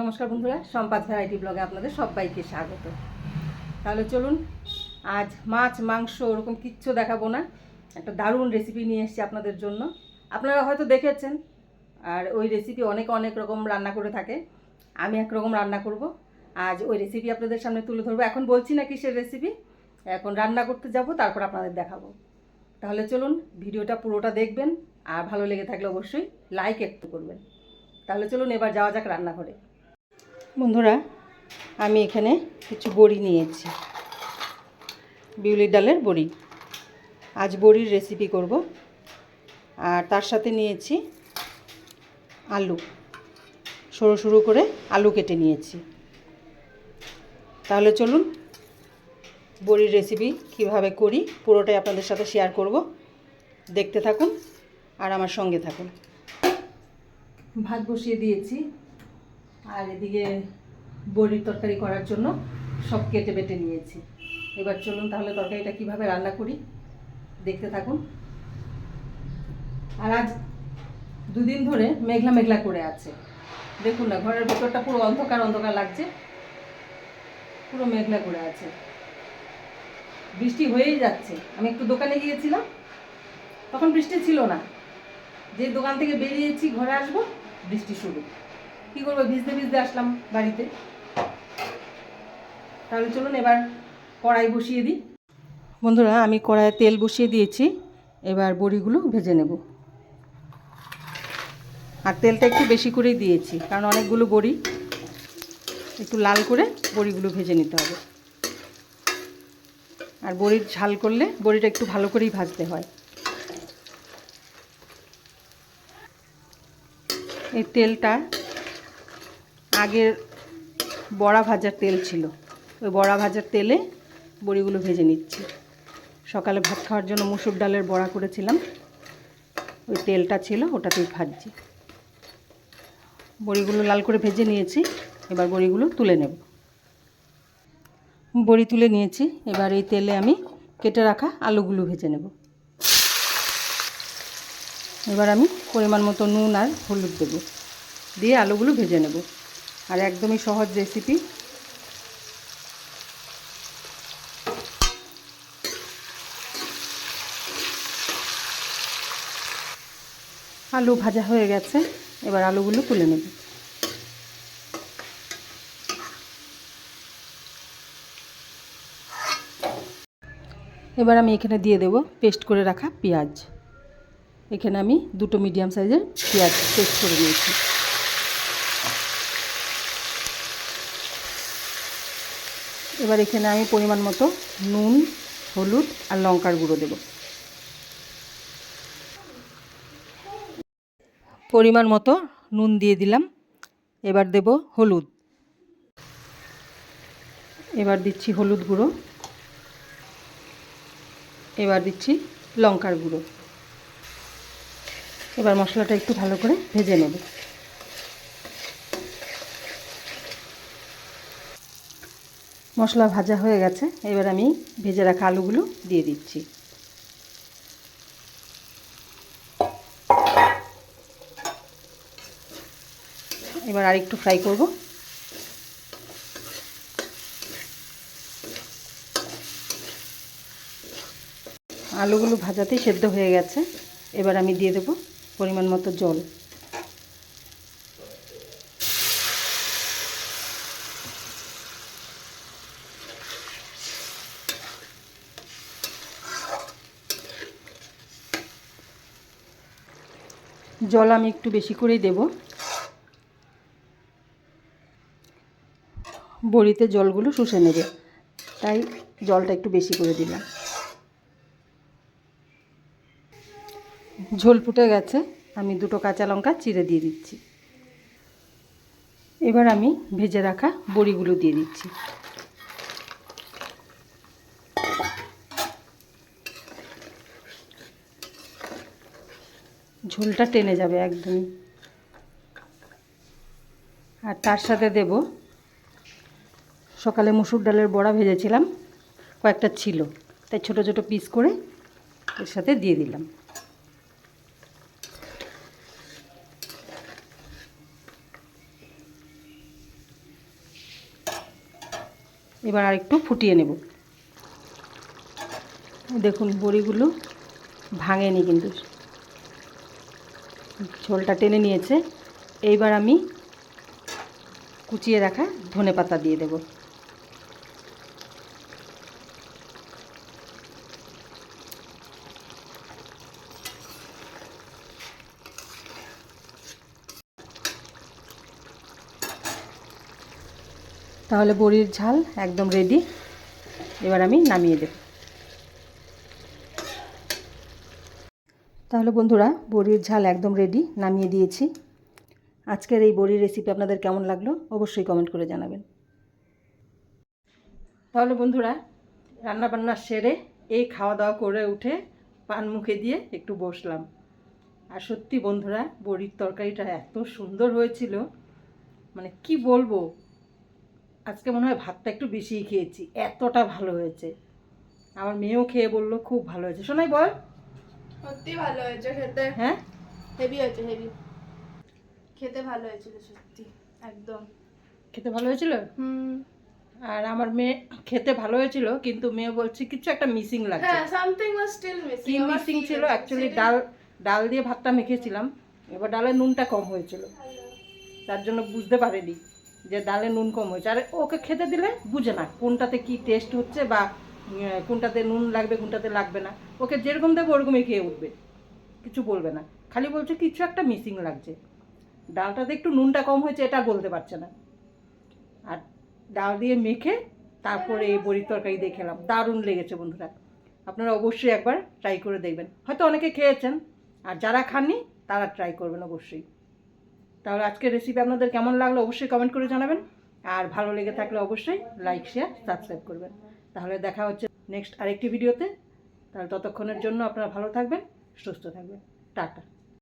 নমস্কার বন্ধুরা, সম্পাদ ভ্যারাইটি ব্লগে আপনাদের সবাইকে স্বাগত। তাহলে চলুন, আজ মাছ, মাংস ওরকম কিচ্ছু দেখাবো না। একটা দারুণ রেসিপি নিয়ে এসেছি আপনাদের জন্য। আপনারা হয়তো দেখেছেন, আর ওই রেসিপি অনেক অনেক রকম রান্না করে থাকে। আমি একরকম রান্না করব। আজ ওই রেসিপি আপনাদের সামনে তুলে ধরবো। এখন বলছি না কিসের রেসিপি এখন রান্না করতে যাব, তারপর আপনাদের দেখাবো। তাহলে চলুন, ভিডিওটা পুরোটা দেখবেন, আর ভালো লেগে থাকলে অবশ্যই লাইক একটু করবেন। তাহলে চলুন, এবার যাওয়া যাক রান্নাঘরে। বন্ধুরা, আমি এখানে কিছু বড়ি নিয়েছি। বিউলির ডালের বড়ি। আজ বড়ির রেসিপি করব। আর তার সাথে নিয়েছি আলু। সরু সরু করে আলু কেটে নিয়েছি। তাহলে চলুন বড়ির রেসিপি কীভাবে করি, পুরোটাই আপনাদের সাথে শেয়ার করব। দেখতে থাকুন আর আমার সঙ্গে থাকুন। ভাত বসিয়ে দিয়েছি। আর এদিকে বড়ির তরকারি করার জন্য সব কেটে বেটে নিয়েছি। এবার চলুন তাহলে তরকারিটা কীভাবে রান্না করি, দেখতে থাকুন। আর আজ দুদিন ধরে মেঘলা মেঘলা করে আছে। দেখুন না, ঘরের ভেতরটা পুরো অন্ধকার অন্ধকার লাগছে। পুরো মেঘলা করে আছে। বৃষ্টি হয়েই যাচ্ছে। আমি একটু দোকানে গিয়েছিলাম, তখন বৃষ্টি ছিল না। যে দোকান থেকে বেরিয়েছি, ঘরে আসব, বৃষ্টি শুরু। কী করব? ভিজতে ভিজতে আসলাম বাড়িতে। তাহলে চলুন এবার কড়াই বসিয়ে দিই। বন্ধুরা, আমি কড়াইয়ে তেল বসিয়ে দিয়েছি। এবার বড়িগুলো ভেজে নেব। আর তেলটা একটু বেশি করেই দিয়েছি, কারণ অনেকগুলো বড়ি। একটু লাল করে বড়িগুলো ভেজে নিতে হবে। আর বড়ির ঝাল করলে বড়িটা একটু ভালো করেই ভাজতে হয়। এই তেলটা আগের বড়া ভাজার তেল ছিল। ওই বড়া ভাজার তেলে বড়িগুলো ভেজে নিচ্ছি। সকালে ভাত খাওয়ার জন্য মুসুর ডালের বড়া করেছিলাম। ওই তেলটা ছিল, ওটাতেই ভাজছি। বড়িগুলো লাল করে ভেজে নিয়েছি, এবার বড়িগুলো তুলে নেব। বড়ি তুলে নিয়েছি, এবার এই তেলে আমি কেটে রাখা আলুগুলো ভেজে নেব। এবার আমি পরিমাণ মতো নুন আর হলুদ দেবো। দিয়ে আলুগুলো ভেজে নেব। আর একদমই সহজ রেসিপি আলু ভাজা হয়ে গেছে, এবার আলুগুলো তুলে নেব। এবার আমি এখানে দিয়ে দেব পেস্ট করে রাখা পেঁয়াজ। এখানে আমি দুটো মিডিয়াম সাইজের পেঁয়াজ পেস্ট করে নিয়েছি। এবার এখানে আমি পরিমাণ মতো নুন, হলুদ আর লঙ্কার গুঁড়ো দেব। পরিমাণ মতো নুন দিয়ে দিলাম। এবার দেব হলুদ। এবার দিচ্ছি হলুদ গুঁড়ো। এবার দিচ্ছি লঙ্কার গুঁড়ো। এবার মশলাটা একটু ভালো করে ভেজে নেব। মশলা ভাজা হয়ে গেছে, এবার আমি ভেজে রাখা আলুগুলো দিয়ে দিচ্ছি। এবার আরেকটু ফ্রাই করব। আলুগুলো ভাজাতেই সেদ্ধ হয়ে গেছে, এবার আমি দিয়ে দেব পরিমাণ মতো জল। জল আমি একটু বেশি করেই দেব। বড়িতে জলগুলো শুষে নেবে, তাই জলটা একটু বেশি করে দিলাম। ঝোল ফুটে গেছে, আমি দুটো কাঁচা লঙ্কা চিড়ে দিয়ে দিচ্ছি। এবার আমি ভেজে রাখা বড়িগুলো দিয়ে দিচ্ছি। ঝোলটা টেনে যাবে একদমই। আর তার সাথে দেব, সকালে মুসুর ডালের বড়া ভেজেছিলাম, কয়েকটা ছিল, তাই ছোট ছোট পিস করে এর সাথে দিয়ে দিলাম। এবার আর একটু ফুটিয়ে নেব। দেখুন, বড়িগুলো ভাঙেনি কিন্তু। ঝোলটা টেনে নিয়েছে। এইবার আমি কুচিয়ে রাখা ধনে পাতা দিয়ে দেব। তাহলে বড়ির ঝাল একদম রেডি এবার আমি নামিয়ে দেব। তাহলে বন্ধুরা, বড়ির ঝাল একদম রেডি নামিয়ে দিয়েছি। আজকের এই বড়ির রেসিপি আপনাদের কেমন লাগল অবশ্যই কমেন্ট করে জানাবেন। তাহলে বন্ধুরা রান্না বান্না সেরে এই খাওয়া দাওয়া করে উঠে পান মুখে দিয়ে একটু বসলাম। আর সত্যি বন্ধুরা, বড়ির তরকারিটা এত সুন্দর হয়েছিল। মানে কি বলব, আজকে মনে হয় ভাতটা একটু বেশিই খেয়েছি, এতটা ভালো হয়েছে। আমার মেয়েও খেয়ে বলল, খুব ভালো হয়েছে। শোনাই বল। সত্যি ভালো হয়েছে খেতে। হ্যাঁ? হেভি হয়েছে হেভি খেতে ভালো হয়েছিল সত্যি একদম। খেতে ভালো হয়েছিল? হুম। আর আমার মেয়ে খেতে ভালো হয়েছিল কিন্তু মেয়ে বলছে কিছু একটা মিসিং লাগছে। হ্যাঁ সামথিং ওয়াজ স্টিল মিসিং কি মিসিং ছিল? অ্যাকচুয়ালি ডাল ডাল দিয়ে ভাতটা মেখেছিলাম। এবার ডালের নুনটা কম হয়েছিল। তার জন্য বুঝতে পারেনি যে ডালে নুন কম হয়েছে। আর ওকে খেতে দিলে বুঝে না কোনটাতে কি টেস্ট হচ্ছে বা কোনটাতে নুন লাগবে, কোনটাতে লাগবে না। ওকে যেরকম দেবো, ওরকমই খেয়ে উঠবে। কিছু বলবে না। খালি বলছে, কিছু একটা মিসিং লাগছে। ডালটাতে একটু নুনটা কম হয়েছে, এটা বলতে পারছে না। আর ডাল দিয়ে মেখে তারপরে এই বড়ির তরকারি দিয়ে খেলাম। দারুণ লেগেছে বন্ধুরা। আপনারা অবশ্যই একবার ট্রাই করে দেখবেন। হয়তো অনেকে খেয়েছেন, আর যারা খাননি, তারা ট্রাই করবেন অবশ্যই। তাহলে আজকের রেসিপি আপনাদের কেমন লাগল অবশ্যই কমেন্ট করে জানাবেন। আর ভালো লেগে থাকলে অবশ্যই লাইক শেয়ার সাবস্ক্রাইব করবেন। তাহলে দেখা হচ্ছে নেক্সট আরেকটি ভিডিওতে তাহলে ততক্ষণের জন্য আপনারা ভালো থাকবেন, সুস্থ থাকবেন। টাটা।